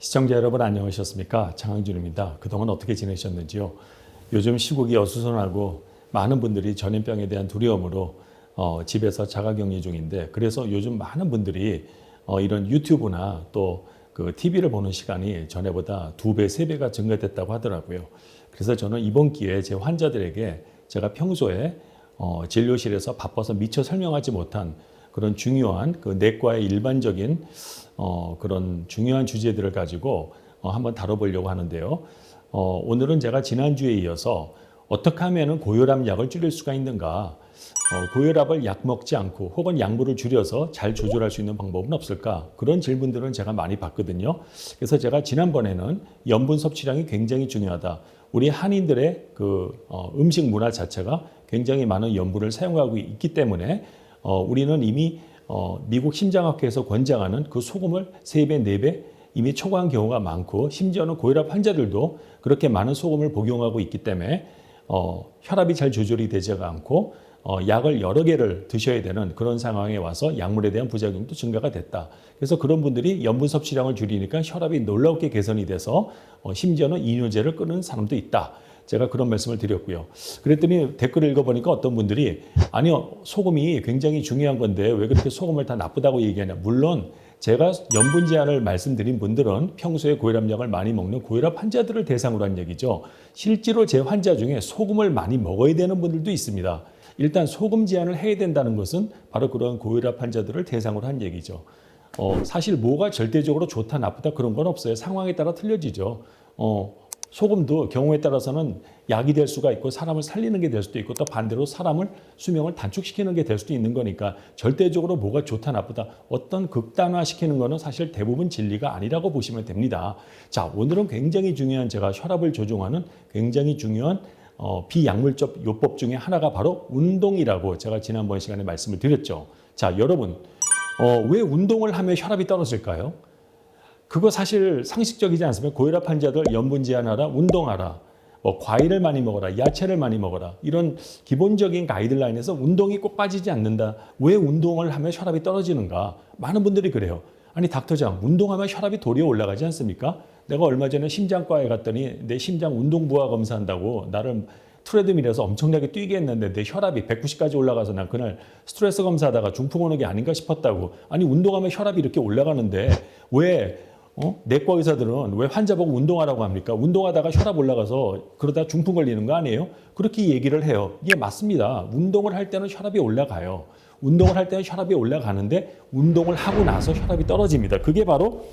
시청자 여러분 안녕하셨습니까? 장항준입니다. 그동안 어떻게 지내셨는지요? 요즘 시국이 어수선하고 많은 분들이 전염병에 대한 두려움으로 어, 집에서 자가격리 중인데 그래서 요즘 많은 분들이 어, 이런 유튜브나 또 그 TV를 보는 시간이 전에보다 두 배, 세 배가 증가됐다고 하더라고요. 그래서 저는 이번 기회에 제 환자들에게 제가 평소에 어, 진료실에서 바빠서 미처 설명하지 못한 그런 중요한 그 내과의 일반적인 어, 그런 중요한 주제들을 가지고 어, 한번 다뤄보려고 하는데요. 어, 오늘은 제가 지난주에 이어서 어떻게 하면 고혈압 약을 줄일 수가 있는가? 어, 고혈압을 약 먹지 않고 혹은 약물을 줄여서 잘 조절할 수 있는 방법은 없을까? 그런 질문들은 제가 많이 받거든요. 그래서 제가 지난번에는 염분 섭취량이 굉장히 중요하다. 우리 한인들의 그 어, 음식 문화 자체가 굉장히 많은 염분을 사용하고 있기 때문에 어, 우리는 이미 어, 미국 심장학회에서 권장하는 그 소금을 세배네 배 이미 초과한 경우가 많고 심지어는 고혈압 환자들도 그렇게 많은 소금을 복용하고 있기 때문에 어, 혈압이 잘 조절이 되지가 않고 어, 약을 여러 개를 드셔야 되는 그런 상황에 와서 약물에 대한 부작용도 증가가 됐다. 그래서 그런 분들이 염분 섭취량을 줄이니까 혈압이 놀랍게 개선이 돼서 어, 심지어는 이뇨제를 끊는 사람도 있다. 제가 그런 말씀을 드렸고요. 그랬더니 댓글을 읽어보니까 어떤 분들이 아니요 소금이 굉장히 중요한 건데 왜 그렇게 소금을 다 나쁘다고 얘기하냐. 물론 제가 염분 제한을 말씀드린 분들은 평소에 고혈압약을 많이 먹는 고혈압 환자들을 대상으로 한 얘기죠. 실제로 제 환자 중에 소금을 많이 먹어야 되는 분들도 있습니다. 일단 소금 제한을 해야 된다는 것은 바로 그런 고혈압 환자들을 대상으로 한 얘기죠. 어, 사실 뭐가 절대적으로 좋다 나쁘다 그런 건 없어요. 상황에 따라 틀려지죠. 어, 소금도 경우에 따라서는 약이 될 수가 있고 사람을 살리는 게 될 수도 있고 또 반대로 사람을 수명을 단축시키는 게 될 수도 있는 거니까 절대적으로 뭐가 좋다 나쁘다 어떤 극단화시키는 거는 사실 대부분 진리가 아니라고 보시면 됩니다. 자 오늘은 굉장히 중요한 제가 혈압을 조종하는 굉장히 중요한 어, 비약물적 요법 중에 하나가 바로 운동이라고 제가 지난번 시간에 말씀을 드렸죠. 자 여러분 어, 왜 운동을 하면 혈압이 떨어질까요? 그거 사실 상식적이지 않습니까? 고혈압 환자들 염분 제한하라, 운동하라, 뭐 과일을 많이 먹어라, 야채를 많이 먹어라 이런 기본적인 가이드라인에서 운동이 꼭 빠지지 않는다. 왜 운동을 하면 혈압이 떨어지는가? 많은 분들이 그래요. 아니 닥터장 운동하면 혈압이 도리어 올라가지 않습니까? 내가 얼마 전에 심장과에 갔더니 내 심장 운동 부하 검사한다고 나를 트레드밀에서 엄청나게 뛰게 했는데 내 혈압이 190까지 올라가서 난 그날 스트레스 검사하다가 중풍 오는 게 아닌가 싶었다고. 아니 운동하면 혈압이 이렇게 올라가는데 왜 어? 내과 의사들은 왜 환자 보고 운동하라고 합니까? 운동하다가 혈압 올라가서 그러다 중풍 걸리는 거 아니에요? 그렇게 얘기를 해요. 이게 맞습니다. 운동을 할 때는 혈압이 올라가요. 운동을 할 때는 혈압이 올라가는데 운동을 하고 나서 혈압이 떨어집니다. 그게 바로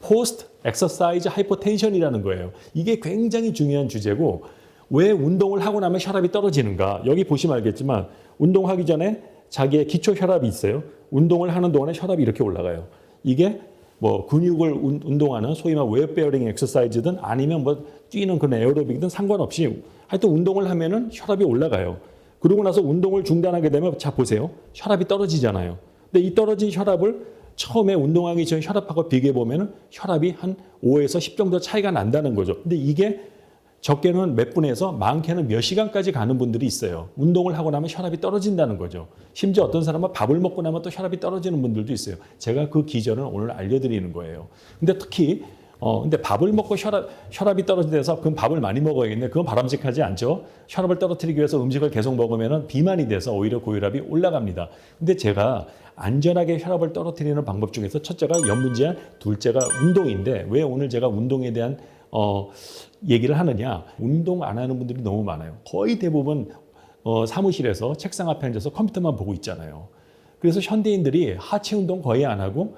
포스트 엑서사이즈 하이퍼텐션이라는 거예요. 이게 굉장히 중요한 주제고 왜 운동을 하고 나면 혈압이 떨어지는가? 여기 보시면 알겠지만 운동하기 전에 자기의 기초 혈압이 있어요. 운동을 하는 동안에 혈압이 이렇게 올라가요. 이게 뭐 근육을 운- 운동하는 소위 말 웨어 베어링 엑서사이즈든 아니면 뭐 뛰는 그런 에어로빅이든 상관없이 하여튼 운동을 하면은 혈압이 올라가요. 그러고 나서 운동을 중단하게 되면 자 보세요. 혈압이 떨어지잖아요. 근데 이 떨어진 혈압을 처음에 운동하기 전 혈압하고 비교해 보면은 혈압이 한 5에서 10 정도 차이가 난다는 거죠. 근데 이게 적게는 몇 분에서 많게는 몇 시간까지 가는 분들이 있어요. 운동을 하고 나면 혈압이 떨어진다는 거죠. 심지어 어떤 사람은 밥을 먹고 나면 또 혈압이 떨어지는 분들도 있어요. 제가 그 기전을 오늘 알려드리는 거예요. 근데 특히 어 근데 밥을 먹고 혈압 혈압이 떨어져서 그럼 밥을 많이 먹어야겠네. 그건 바람직하지 않죠. 혈압을 떨어뜨리기 위해서 음식을 계속 먹으면은 비만이 돼서 오히려 고혈압이 올라갑니다. 근데 제가 안전하게 혈압을 떨어뜨리는 방법 중에서 첫째가 염분 제한, 둘째가 운동인데 왜 오늘 제가 운동에 대한 어, 얘기를 하느냐. 운동 안 하는 분들이 너무 많아요. 거의 대부분 어, 사무실에서 책상 앞에 앉아서 컴퓨터만 보고 있잖아요. 그래서 현대인들이 하체 운동 거의 안 하고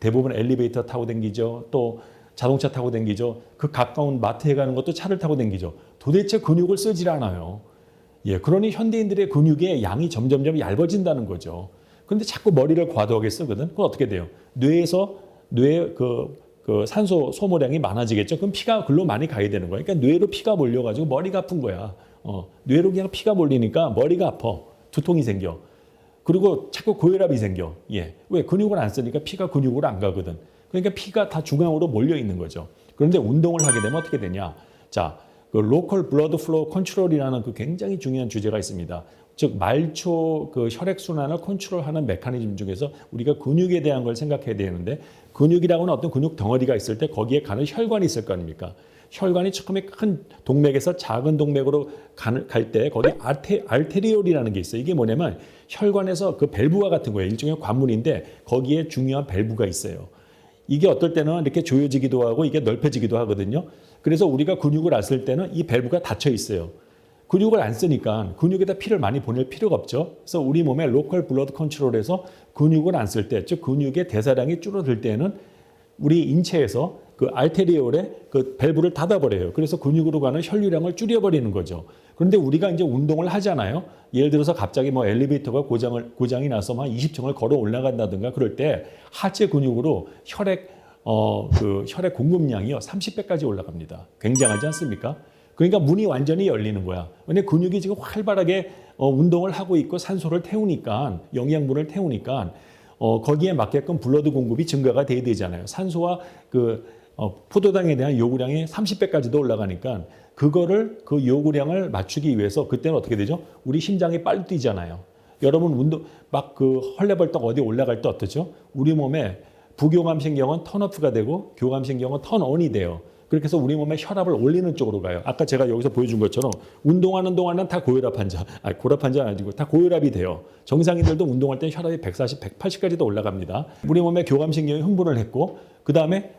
대부분 엘리베이터 타고 댕기죠. 또 자동차 타고 댕기죠. 그 가까운 마트에 가는 것도 차를 타고 댕기죠. 도대체 근육을 쓰질 않아요. 예, 그러니 현대인들의 근육의 양이 점점점 얇아진다는 거죠. 그런데 자꾸 머리를 과도하게 쓰거든. 그건 어떻게 돼요? 뇌에서 뇌 그, 그 산소 소모량이 많아지겠죠. 그럼 피가 글로 많이 가야 되는 거예요. 그러니까 뇌로 피가 몰려가지고 머리가 아픈 거야. 어, 뇌로 그냥 피가 몰리니까 머리가 아파. 두통이 생겨. 그리고 자꾸 고혈압이 생겨. 예. 왜? 근육을 안 쓰니까 피가 근육으로 안 가거든. 그러니까 피가 다 중앙으로 몰려 있는 거죠. 그런데 운동을 하게 되면 어떻게 되냐? 자, 그 로컬 블러드 플로우 컨트롤이라는 그 굉장히 중요한 주제가 있습니다. 즉 말초 그 혈액 순환을 컨트롤하는 메커니즘 중에서 우리가 근육에 대한 걸 생각해야 되는데 근육이라고는 어떤 근육 덩어리가 있을 때 거기에 가는 혈관이 있을 거 아닙니까? 혈관이 처음에 큰 동맥에서 작은 동맥으로 갈 때 거기 알테, 알테리올이라는 게 있어요. 이게 뭐냐면 혈관에서 그 밸브와 같은 거예요. 일종의 관문인데 거기에 중요한 밸브가 있어요. 이게 어떨 때는 이렇게 조여지기도 하고 이게 넓혀지기도 하거든요. 그래서 우리가 근육을 았을 때는 이 밸브가 닫혀 있어요. 근육을 안 쓰니까 근육에다 피를 많이 보낼 필요가 없죠. 그래서 우리 몸의 로컬 블러드 컨트롤에서 근육을 안 쓸 때, 즉 근육의 대사량이 줄어들 때는 우리 인체에서 그 알테리올에 그 밸브를 닫아버려요. 그래서 근육으로 가는 혈류량을 줄여버리는 거죠. 그런데 우리가 이제 운동을 하잖아요. 예를 들어서 갑자기 뭐 엘리베이터가 고장을, 고장이 나서 한 20층을 걸어 올라간다든가 그럴 때 하체 근육으로 혈액, 어, 그 혈액 공급량이요. 30배까지 올라갑니다. 굉장하지 않습니까? 그러니까 문이 완전히 열리는 거야. 왜냐 근육이 지금 활발하게 어, 운동을 하고 있고 산소를 태우니까 영양분을 태우니까 어, 거기에 맞게끔 블러드 공급이 증가가 돼야 되잖아요. 산소와 그 어, 포도당에 대한 요구량이 30배까지도 올라가니까 그거를 그 요구량을 맞추기 위해서 그때는 어떻게 되죠? 우리 심장이 빨리 뛰잖아요. 여러분 운동 막 그 헐레벌떡 어디 올라갈 때 어떠죠? 우리 몸에 부교감 신경은 턴오프가 되고 교감 신경은 턴온이 돼요. 그렇게 해서 우리 몸의 혈압을 올리는 쪽으로 가요. 아까 제가 여기서 보여준 것처럼 운동하는 동안은 다 고혈압 환자, 아니 고혈압 환자 아니고 다 고혈압이 돼요. 정상인들도 운동할 때 혈압이 140, 180까지도 올라갑니다. 우리 몸의 교감 신경이 흥분을 했고 그 다음에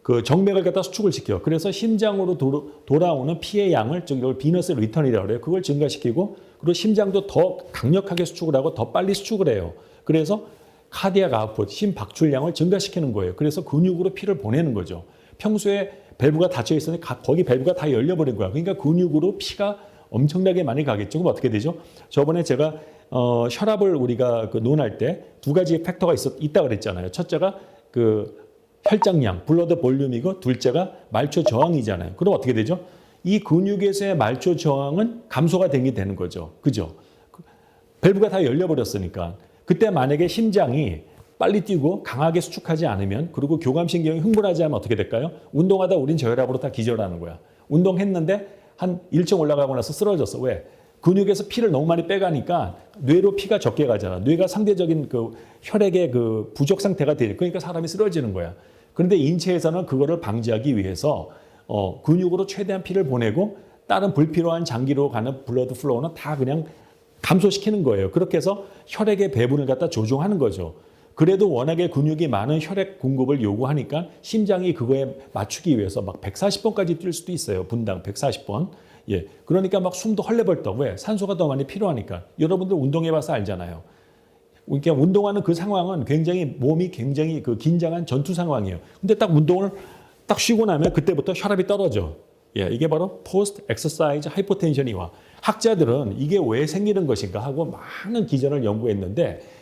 그 정맥을 갖다 수축을 시켜. 그래서 심장으로 도로, 돌아오는 피의 양을 즉 이걸 비너스 리턴이라고 그래요. 그걸 증가시키고 그리고 심장도 더 강력하게 수축을 하고 더 빨리 수축을 해요. 그래서 카디악 아웃풋, 심 박출량을 증가시키는 거예요. 그래서 근육으로 피를 보내는 거죠. 평소에 밸브가 닫혀 있으니 거기 밸브가 다 열려버린 거야. 그러니까 근육으로 피가 엄청나게 많이 가겠죠. 그럼 어떻게 되죠? 저번에 제가 어, 혈압을 우리가 그 논할 때 두 가지 팩터가 있었, 있다 그랬잖아요. 첫째가 그 혈장량, 블러드 볼륨이고 둘째가 말초 저항이잖아요. 그럼 어떻게 되죠? 이 근육에서의 말초 저항은 감소가 되게 되는 거죠. 그죠? 밸브가 다 열려버렸으니까. 그때 만약에 심장이 빨리 뛰고 강하게 수축하지 않으면 그리고 교감신경이 흥분하지 않으면 어떻게 될까요? 운동하다 우린 저혈압으로 다 기절하는 거야. 운동했는데 한 1층 올라가고 나서 쓰러졌어. 왜? 근육에서 피를 너무 많이 빼가니까 뇌로 피가 적게 가잖아. 뇌가 상대적인 그 혈액의 그 부족 상태가 돼. 그러니까 사람이 쓰러지는 거야. 그런데 인체에서는 그거를 방지하기 위해서 어, 근육으로 최대한 피를 보내고 다른 불필요한 장기로 가는 블러드 플로우는 다 그냥 감소시키는 거예요. 그렇게 해서 혈액의 배분을 갖다 조종하는 거죠. 그래도 워낙에 근육이 많은 혈액 공급을 요구하니까 심장이 그거에 맞추기 위해서 막 140번까지 뛸 수도 있어요. 분당 140번. 예. 그러니까 막 숨도 헐레벌떡. 왜? 산소가 더 많이 필요하니까. 여러분들 운동해봐서 알잖아요. 그러니까 운동하는 그 상황은 굉장히 몸이 굉장히 그 긴장한 전투 상황이에요. 근데 딱 운동을 딱 쉬고 나면 그때부터 혈압이 떨어져. 예, 이게 바로 포스트 엑서사이즈 하이포텐션이 와. 학자들은 이게 왜 생기는 것인가 하고 많은 기전을 연구했는데 어,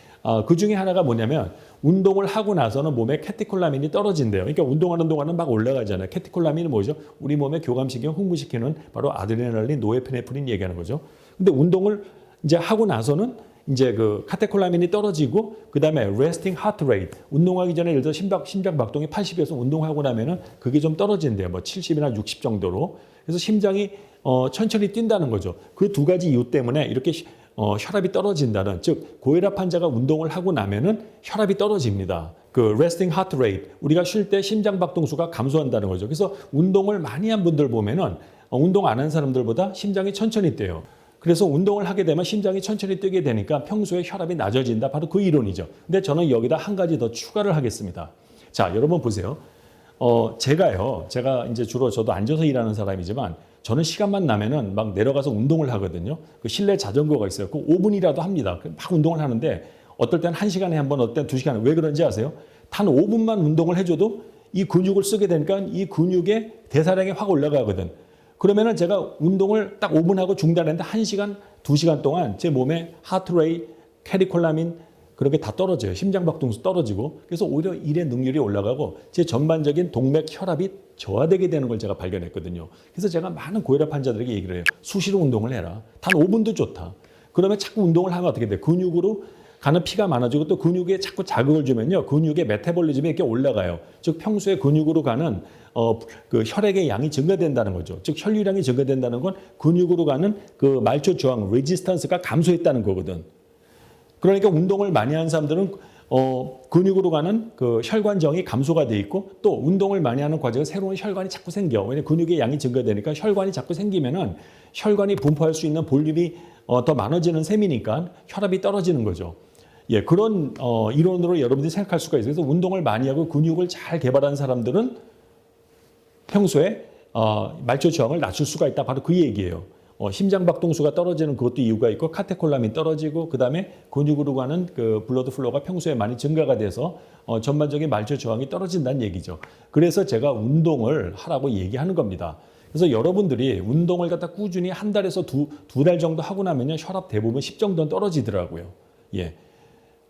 그 중에 하나가 뭐냐면 운동을 하고 나서는 몸에 캐티콜라민이 떨어진대요. 그러니까 운동하는 동안은 막 올라가잖아요. 캐티콜라민은 뭐죠? 우리 몸의 교감신경 흥분시키는 바로 아드레날린, 노에피네프린 얘기하는 거죠. 근데 운동을 이제 하고 나서는 이제 그 카테콜라민이 떨어지고 그다음에 resting heart rate 운동하기 전에 예를 들어 심박 심장 박동이 80에서 운동하고 나면은 그게 좀 떨어진대요. 뭐 70이나 60 정도로. 그래서 심장이 어 천천히 뛴다는 거죠. 그 두 가지 이유 때문에 이렇게 어 혈압이 떨어진다는 즉 고혈압 환자가 운동을 하고 나면은 혈압이 떨어집니다. 그 resting heart rate 우리가 쉴 때 심장 박동수가 감소한다는 거죠. 그래서 운동을 많이 한 분들 보면은 어, 운동 안 한 사람들보다 심장이 천천히 뛰어요. 그래서 운동을 하게 되면 심장이 천천히 뛰게 되니까 평소에 혈압이 낮아진다. 바로 그 이론이죠. 근데 저는 여기다 한 가지 더 추가를 하겠습니다. 자, 여러분 보세요. 어, 제가요, 제가 이제 주로 저도 앉아서 일하는 사람이지만 저는 시간만 나면은 막 내려가서 운동을 하거든요. 그 실내 자전거가 있어요. 그 5분이라도 합니다. 막 운동을 하는데 어떨 땐 1시간에 한 번, 어떨 땐 2시간에 왜 그런지 아세요? 단 5분만 운동을 해줘도 이 근육을 쓰게 되니까 이 근육의 대사량이 확 올라가거든. 그러면은 제가 운동을 딱 5분 하고 중단했는데 1시간, 2시간 동안 제 몸에 하트레이, 캐리콜라민 그렇게 다 떨어져요. 심장박동수 떨어지고 그래서 오히려 일의 능률이 올라가고 제 전반적인 동맥 혈압이 저하되게 되는 걸 제가 발견했거든요. 그래서 제가 많은 고혈압 환자들에게 얘기를 해요. 수시로 운동을 해라. 단 5분도 좋다. 그러면 자꾸 운동을 하면 어떻게 돼? 근육으로 가는 피가 많아지고 또 근육에 자꾸 자극을 주면요. 근육의 메타볼리즘이 이렇게 올라가요. 즉 평소에 근육으로 가는 어, 그 혈액의 양이 증가된다는 거죠. 즉 혈류량이 증가된다는 건 근육으로 가는 그 말초 저항 레지스턴스가 감소했다는 거거든. 그러니까 운동을 많이 하는 사람들은 어, 근육으로 가는 그 혈관 정이 감소가 돼 있고 또 운동을 많이 하는 과정에 새로운 혈관이 자꾸 생겨. 왜냐 근육의 양이 증가되니까 혈관이 자꾸 생기면은 혈관이 분포할 수 있는 볼륨이 어, 더 많아지는 셈이니까 혈압이 떨어지는 거죠. 예, 그런 어, 이론으로 여러분들이 생각할 수가 있어요. 그래서 운동을 많이 하고 근육을 잘 개발한 사람들은 평소에 어, 말초 저항을 낮출 수가 있다. 바로 그 얘기예요. 어, 심장 박동수가 떨어지는 그것도 이유가 있고 카테콜람이 떨어지고 그다음에 근육으로 가는 그 블러드 플로우가 평소에 많이 증가가 돼서 어, 전반적인 말초 저항이 떨어진다는 얘기죠. 그래서 제가 운동을 하라고 얘기하는 겁니다. 그래서 여러분들이 운동을 갖다 꾸준히 한 달에서 두 두 달 정도 하고 나면요 혈압 대부분 10 정도는 떨어지더라고요. 예.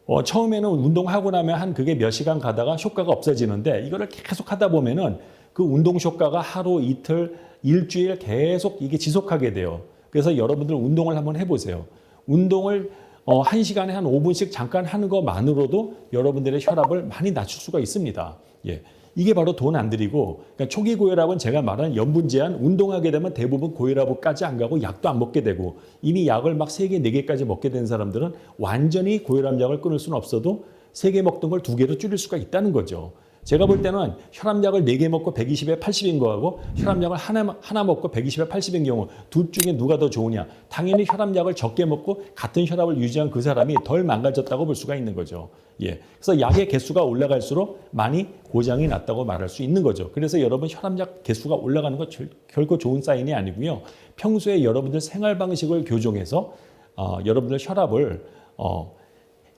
어, 처음에는 운동하고 나면 한 그게 몇 시간 가다가 효과가 없어지는데 이거를 계속 하다 보면은 그 운동 효과가 하루 이틀 일주일 계속 이게 지속하게 돼요. 그래서 여러분들 운동을 한번 해보세요. 운동을 어, 한 시간에 한 5분씩 잠깐 하는 것만으로도 여러분들의 혈압을 많이 낮출 수가 있습니다. 예. 이게 바로 돈 안 들이고 그러니까 초기 고혈압은 제가 말한 염분 제한 운동하게 되면 대부분 고혈압까지 안 가고 약도 안 먹게 되고 이미 약을 막 세 개, 네 개까지 먹게 된 사람들은 완전히 고혈압 약을 끊을 수는 없어도 세 개 먹던 걸 두 개로 줄일 수가 있다는 거죠. 제가 볼 때는 혈압약을 네개 먹고 120에 80인 거하고 혈압약을 하나, 하나 먹고 120에 80인 경우 둘 중에 누가 더 좋으냐. 당연히 혈압약을 적게 먹고 같은 혈압을 유지한 그 사람이 덜 망가졌다고 볼 수가 있는 거죠. 예. 그래서 약의 개수가 올라갈수록 많이 고장이 났다고 말할 수 있는 거죠. 그래서 여러분 혈압약 개수가 올라가는 거 절- 결코 좋은 사인이 아니고요. 평소에 여러분들 생활 방식을 교정해서 어, 여러분들 혈압을 어,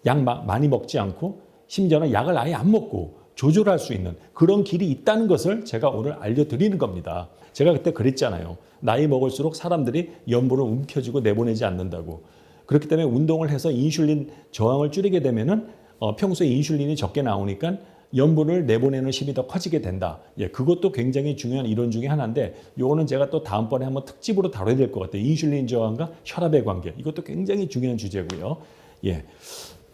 약 마- 많이 먹지 않고 심지어는 약을 아예 안 먹고 조절할 수 있는 그런 길이 있다는 것을 제가 오늘 알려드리는 겁니다. 제가 그때 그랬잖아요. 나이 먹을수록 사람들이 염분을 움켜쥐고 내보내지 않는다고. 그렇기 때문에 운동을 해서 인슐린 저항을 줄이게 되면은 어, 평소에 인슐린이 적게 나오니까 염분을 내보내는 힘이 더 커지게 된다. 예, 그것도 굉장히 중요한 이론 중에 하나인데 요거는 제가 또 다음번에 한번 특집으로 다뤄야 될 것 같아요. 인슐린 저항과 혈압의 관계. 이것도 굉장히 중요한 주제고요. 예.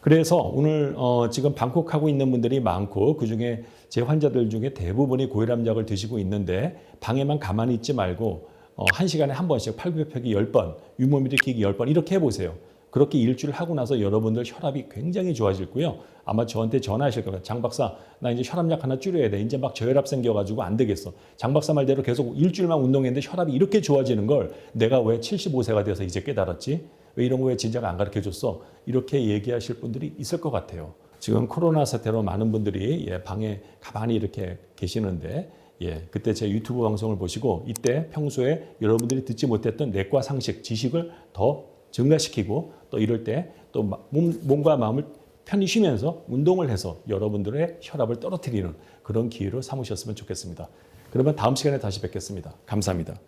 그래서 오늘 어, 지금 방콕하고 있는 분들이 많고 그 중에 제 환자들 중에 대부분이 고혈압약을 드시고 있는데 방에만 가만히 있지 말고 어, 한 시간에 한 번씩 팔굽혀펴기 10번, 윗몸 일으키기 10번 이렇게 해보세요. 그렇게 일주일 하고 나서 여러분들 혈압이 굉장히 좋아질 거고요. 아마 저한테 전화하실 거예요. 장 박사, 나 이제 혈압약 하나 줄여야 돼. 이제 막 저혈압 생겨가지고 안 되겠어. 장 박사 말대로 계속 일주일만 운동했는데 혈압이 이렇게 좋아지는 걸 내가 왜 75세가 돼서 이제 깨달았지? 왜 이런 거왜 진작 안 가르쳐 줬어? 이렇게 얘기하실 분들이 있을 것 같아요. 지금 코로나 사태로 많은 분들이 예, 방에 가만히 이렇게 계시는데 예, 그때 제 유튜브 방송을 보시고 이때 평소에 여러분들이 듣지 못했던 내과 상식, 지식을 더 증가시키고 또 이럴 때 또 몸과 마음을 편히 쉬면서 운동을 해서 여러분들의 혈압을 떨어뜨리는 그런 기회로 삼으셨으면 좋겠습니다. 그러면 다음 시간에 다시 뵙겠습니다. 감사합니다.